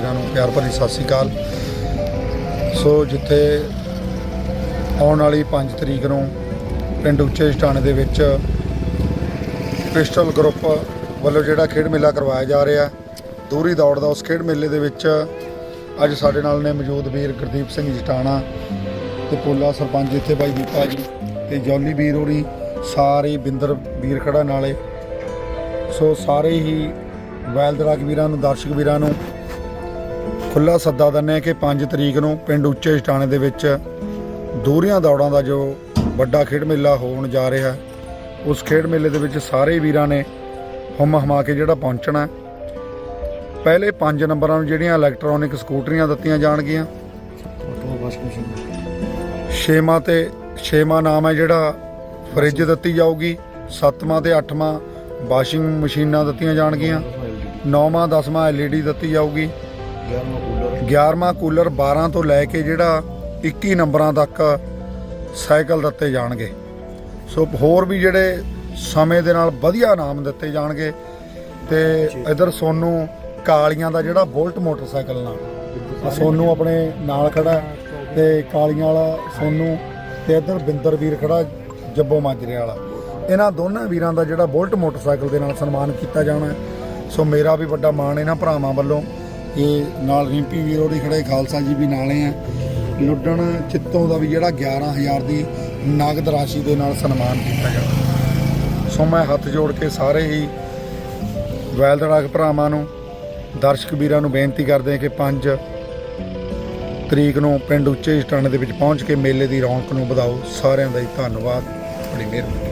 ਇਹਨਾਂ ਨੂੰ ਪਿਆਰ ਭਰੀ ਸਤਿ ਸ੍ਰੀ ਅਕਾਲ। ਸੋ ਜਿੱਥੇ ਆਉਣ ਵਾਲੀ 5 ਤਰੀਕ ਨੂੰ ਪਿੰਡ ਉੱਚੇ ਸਟਾਣੇ ਦੇ ਵਿੱਚ ਪਿਸਟਲ ਗਰੁੱਪ ਵੱਲੋਂ ਜਿਹੜਾ ਖੇਡ ਮੇਲਾ ਕਰਵਾਇਆ ਜਾ ਰਿਹਾ, ਦੂਰੀ ਦੌੜ ਦਾ ਉਸ ਖੇਡ ਮੇਲੇ ਦੇ ਵਿੱਚ ਅੱਜ ਸਾਡੇ ਨਾਲ ਨੇ ਮੌਜੂਦ ਵੀਰ ਗੁਰਦੀਪ ਸਿੰਘ ਜਟਾਣਾ ਤੇ ਪੋਲਾ ਸਰਪੰਚ ਇੱਥੇ ਬਾਈ ਦੀਪਾ ਜੀ ਤੇ ਜੌਲੀ ਵੀਰ ਹੋਰੀ ਸਾਰੇ ਬਿੰਦਰ ਵੀਰ ਖੜਾ ਨਾਲੇ। ਸੋ ਸਾਰੇ ਹੀ ਵੈਲਦਰਾਗ ਵੀਰਾਂ ਨੂੰ, ਦਰਸ਼ਕ ਵੀਰਾਂ ਨੂੰ ਖੁੱਲਾ ਸੱਦਾ ਦਿੰਦੇ ਹਾਂ ਕਿ 5 ਤਰੀਕ ਨੂੰ ਪਿੰਡ ਉੱਚੇ ਸਟਾਣੇ ਦੇ ਵਿੱਚ ਦੂਰੀਆਂ ਦੌੜਾਂ ਦਾ ਜੋ ਵੱਡਾ ਖੇਡ ਮੇਲਾ ਹੋਣ ਜਾ ਰਿਹਾ ਉਸ ਖੇਡ ਮੇਲੇ ਦੇ ਵਿੱਚ ਸਾਰੇ ਵੀਰਾਂ ਨੇ ਹੁਮ ਹਮਾ ਕੇ ਜਿਹੜਾ ਪਹੁੰਚਣਾ ਪਹਿਲੇ 5 ਨੰਬਰਾਂ ਨੂੰ ਜਿਹੜੀਆਂ ਇਲੈਕਟ੍ਰੋਨਿਕ ਸਕੂਟਰੀਆਂ ਦਿੱਤੀਆਂ ਜਾਣਗੀਆਂ। ਛੇਵਾਂ ਤੇ ਛੇਵਾਂ ਨਾਮ ਹੈ ਜਿਹੜਾ ਫ੍ਰਿਜ ਦਿੱਤੀ ਜਾਊਗੀ। ਸੱਤਵਾਂ ਤੇ ਅੱਠਵਾਂ ਵਾਸ਼ਿੰਗ ਮਸ਼ੀਨਾਂ ਦਿੱਤੀਆਂ ਜਾਣਗੀਆਂ। ਨੌਵਾਂ, ਦਸਵਾਂ ਐਲਈਡੀ ਦਿੱਤੀ ਜਾਊਗੀ। 11ਵਾਂ ਕੂਲਰ 12 ਤੋਂ ਲੈ ਕੇ ਜਿਹੜਾ 21 ਨੰਬਰਾਂ ਤੱਕ ਸਾਈਕਲ ਦਿੱਤੇ ਜਾਣਗੇ। ਸੋ ਹੋਰ ਵੀ ਜਿਹੜੇ ਸਮੇਂ ਦੇ ਨਾਲ ਵਧੀਆ ਨਾਮ ਦਿੱਤੇ ਜਾਣਗੇ ਤੇ ਇਧਰ ਸੋਨੂੰ ਕਾਲੀਆਂ ਦਾ ਜਿਹੜਾ ਬੁਲਟ ਮੋਟਰਸਾਈਕਲ ਨਾਲ। ਸੋਨੂੰ ਆਪਣੇ ਨਾਲ ਖੜਾ ਤੇ ਕਾਲੀਆਂ ਵਾਲਾ ਸੋਨੂੰ ਤੇ ਇਧਰ ਬਿੰਦਰ ਵੀਰ ਖੜਾ ਜੱਬੋ ਮਾਜਰੇ ਵਾਲਾ। ਇਹਨਾਂ ਦੋਨਾਂ ਵੀਰਾਂ ਦਾ ਜਿਹੜਾ ਬੁਲਟ ਮੋਟਰਸਾਈਕਲ ਦੇ ਨਾਲ ਸਨਮਾਨ ਕੀਤਾ ਜਾਣਾ। ਸੋ ਮੇਰਾ ਵੀ ਵੱਡਾ ਮਾਣ ਇਹਨਾਂ ਭਰਾਵਾਂ ਵੱਲੋਂ। ਇਹ ਨਾਲ ਰਿੰਪੀ ਵੀਰ ਉਹਦੀ ਖੜੇ ਖਾਲਸਾ ਜੀ ਵੀ ਨਾਲੇ ਆ। ਲੁੱਡਣ ਚਿੱਤੋਂ ਦਾ ਵੀ ਜਿਹੜਾ 11000 ਦੀ ਨਗਦ ਰਾਸ਼ੀ ਦੇ ਨਾਲ ਸਨਮਾਨ ਕੀਤਾ ਜਾਣਾ ਸੋ ਮੈਂ ਹੱਥ ਜੋੜ ਕੇ ਸਾਰੇ ਹੀ ਵੈਲਦਰਾਗ ਭਰਾਵਾਂ ਨੂੰ, ਦਰਸ਼ਕ ਵੀਰਾਂ ਨੂੰ ਬੇਨਤੀ ਕਰਦੇ ਹਾਂ ਕਿ 5 ਤਰੀਕ ਨੂੰ ਪਿੰਡ ਉੱਚੇ ਸਟਾਣੇ ਦੇ ਵਿੱਚ ਪਹੁੰਚ ਕੇ ਮੇਲੇ ਦੀ ਰੌਣਕ ਨੂੰ ਵਧਾਓ। ਸਾਰਿਆਂ ਦਾ ਹੀ ਧੰਨਵਾਦ। ਬੜੀ ਮਿਹਰਬਾਨੀ।